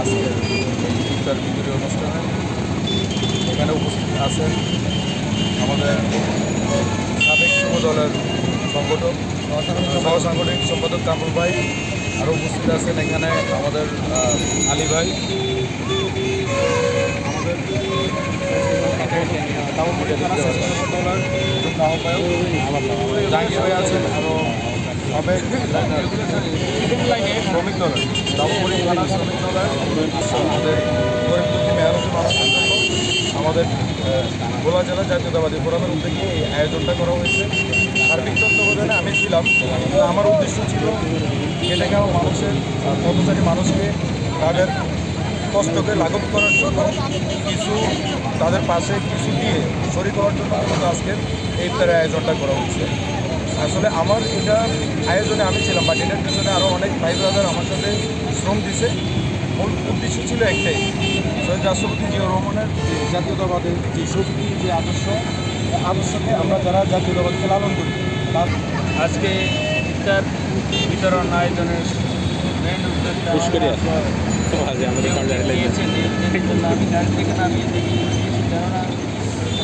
আজকের ইফতার বিক্রি অনুষ্ঠানে এখানে উপস্থিত আছেন আমাদের সাবেক যুব সংগঠক সাংগঠনিক সম্পাদক কামরুল ভাই আরও উপস্থিত আছেন এখানে আমাদের আলী ভাই। আমাদের আমাদের আমাদের ভোলা জেলা জাতীয়তাবাদী ফোরামের উদ্যোগে এই আয়োজনটা করা হয়েছে। সার্বিক তত্ত্বাবধানে আমি ছিলাম। আমার উদ্দেশ্য ছিল খাওয়া মানুষের পথচারী মানুষকে তাদের কষ্টকে লাঘব করার জন্য কিছু তাদের পাশে কিছু দিয়ে শরীর করার জন্য মূলত আজকের এই ইফতারের আয়োজনটা করা হচ্ছে। আসলে আমার এটা আয়োজনে আমি ছিলাম বাট এটার পিছনে আরও অনেক ভাই ব্রাদার আমার সাথে শ্রম দিছে। মূল উদ্দেশ্য ছিল একটাই, শহীদ রাষ্ট্রপতি জিয়া রহমানের জাতীয়তাবাদের যে শক্তি, যে আদর্শ আদর্শকে আমরা যারা জাতীয়তাবাদকে লালন করি আজকে ইফতার বিতরণ আয়োজনের মেন উদ্যোক্তা দিয়েছেন এই উদ্যোগের আমি গাড়ি থেকে নামিয়ে দেখি কেননা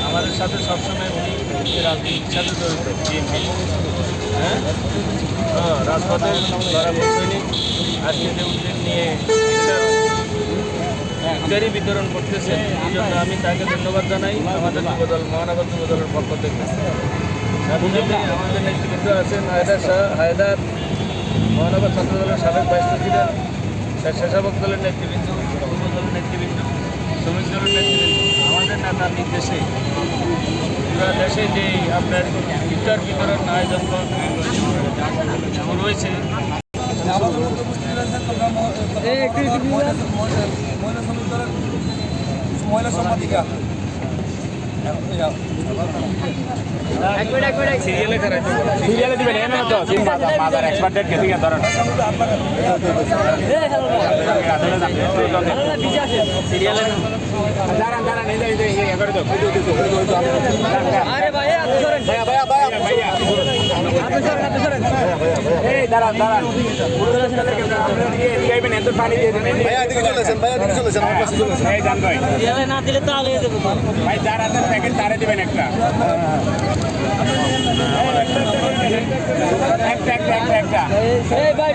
আমাদের সাথে সবসময় উনি রাজনীতির সাথে জড়িত হ্যাঁ? হ্যাঁ, রাজপথে লড়া সৈনিক। আজকে যে উদ্যোগ নিয়ে ইফতার বিতরণ করতেছে এই জন্য আমি তাকে ধন্যবাদ জানাই আমাদের যুবদল মহানগর যুবদলের পক্ষ থেকে আমাদের নেতৃবৃন্দ আছেন হায়দার শাহ হায়দার মহানগর ছাত্র দলের সাবেক ভাইস প্রেসিডেন্ট স্বেচ্ছাসেবক দলের নেতৃবৃন্দ যুব দলের নেতৃবৃন্দ শ্রমিক দলের নেতৃবৃন্দ আমাদের নেতার নির্দেশে পুরা দেশে যে আপনার ইফতার বিতরণ আয়োজন রয়েছে মহিলা সম্পাদিকা সিরিয়ালে খারাইতে সিরিয়ালে দিবেন এমন তো সিম মাদার মাদার এক্সপার্ট ডেট কেটে ধরেন। সিরিয়ালে দাঁড়ান দাঁড়ান এই যে এই যে করে তো আরে ভাই ভাইয়া ভাইয়া ভাইয়া। না দিলে তো আলিয়ে দেবো ভাই যার দিবেন একটা একটা একটা একটা একটা এই ভাই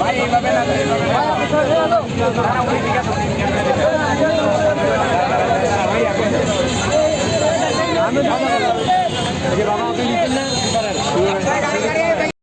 ভাই এইভাবে না এইভাবে না